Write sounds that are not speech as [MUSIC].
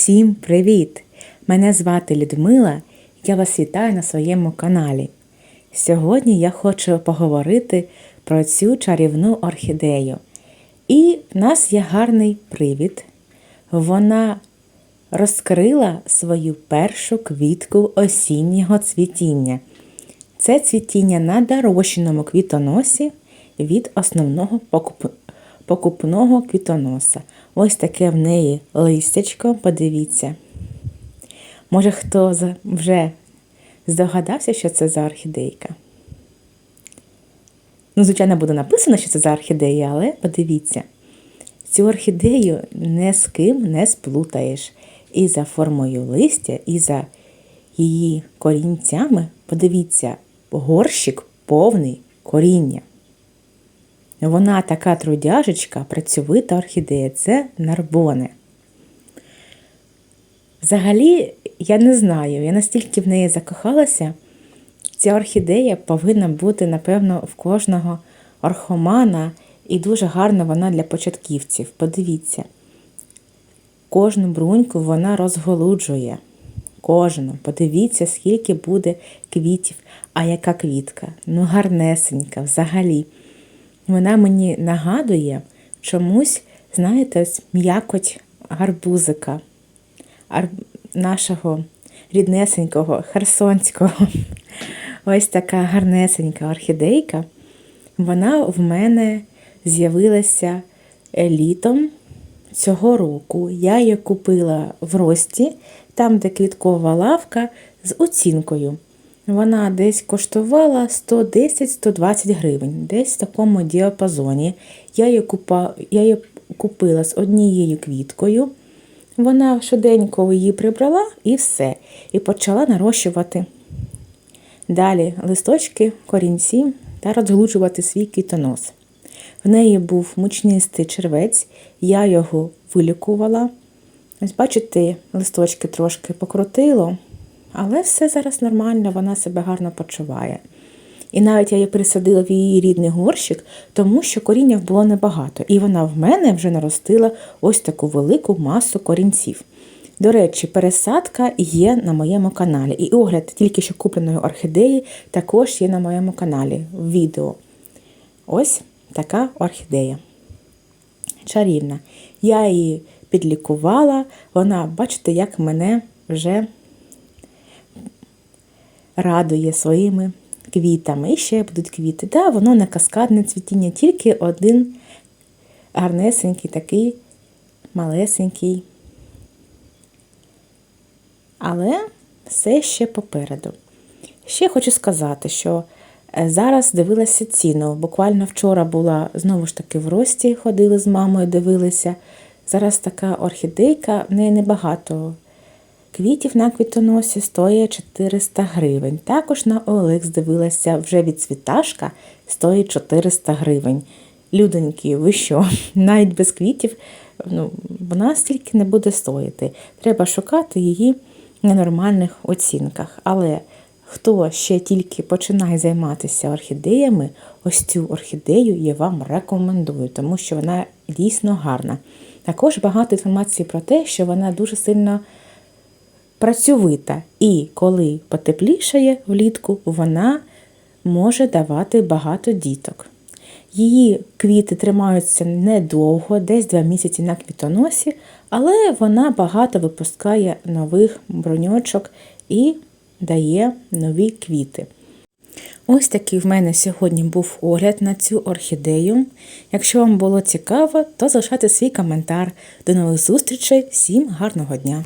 Всім привіт! Мене звати Людмила, я вас вітаю на своєму каналі. Сьогодні я хочу поговорити про цю чарівну орхідею. І в нас є гарний привід. Вона розкрила свою першу квітку осіннього цвітіння. Це цвітіння на дорощеному квітоносі від основного покупного квітоноса. Ось таке в неї листячко, подивіться. Може, хто вже здогадався, що це за орхідейка? Ну, звичайно, буде написано, що це за орхідея, але подивіться. Цю орхідею не з ким не сплутаєш. І за формою листя, і за її корінцями, подивіться, горщик повний коріння. Вона така трудяжечка, працьовита орхідея, це нарбоне. Взагалі, я не знаю, я настільки в неї закохалася. Ця орхідея повинна бути, напевно, в кожного орхомана, і дуже гарна вона для початківців. Подивіться, кожну бруньку вона розголуджує. Кожну. Подивіться, скільки буде квітів. А яка квітка? Ну, гарнесенька, взагалі. Вона мені нагадує чомусь, знаєте, м'якоть гарбузика ар- нашого ріднесенького, херсонського. [LAUGHS] Ось така гарнесенька орхідейка. Вона в мене з'явилася е, літом цього року. Я її купила в рості, там, де квіткова лавка, з оцінкою. Вона десь коштувала 110-120 гривень, десь в такому діапазоні. Я її, купа... Я її купила з однією квіткою. Вона швиденько її прибрала і все. І почала нарощувати далі листочки, корінці та розглуджувати свій квітонос. В неї був мучнистий червець, я його вилікувала. Ось, бачите, листочки трошки покрутило, але все зараз нормально, вона себе гарно почуває. І навіть я її присадила в її рідний горщик, тому що коріння було небагато. І вона в мене вже наростила ось таку велику масу корінців. До речі, пересадка є на моєму каналі. І огляд тільки що купленої орхідеї також є на моєму каналі в відео. Ось така орхідея. Чарівна. Я її підлікувала, вона, бачите, як мене вже радує своїми квітами. І ще будуть квіти. Да, воно не каскадне цвітіння, тільки один гарнесенький, такий малесенький. Але все ще попереду. Ще хочу сказати, що е, зараз дивилася ціну. Буквально вчора була знову ж таки в рості, ходили з мамою, дивилися. Зараз така орхідейка, в неї небагато квітів на квітоносі стоїть 400 гривень. Також на OLX дивилася вже від цвіташка стоїть 400 гривень. Людоньки, ви що? [LAUGHS] Навіть без квітів ну, вона стільки не буде стоїти. Треба шукати її на нормальних оцінках. Але хто ще тільки починає займатися орхідеями, ось цю орхідею я вам рекомендую, тому що вона дійсно гарна. Також багато інформації про те, що вона дуже сильно працьовита, і коли потеплішає влітку, вона може давати багато діток. Її квіти тримаються недовго, десь два місяці на квітоносі, але вона багато випускає нових броньочок і дає нові квіти. Ось такий в мене сьогодні був огляд на цю орхідею. Якщо вам було цікаво, то залишайте свій коментар. До нових зустрічей, всім гарного дня!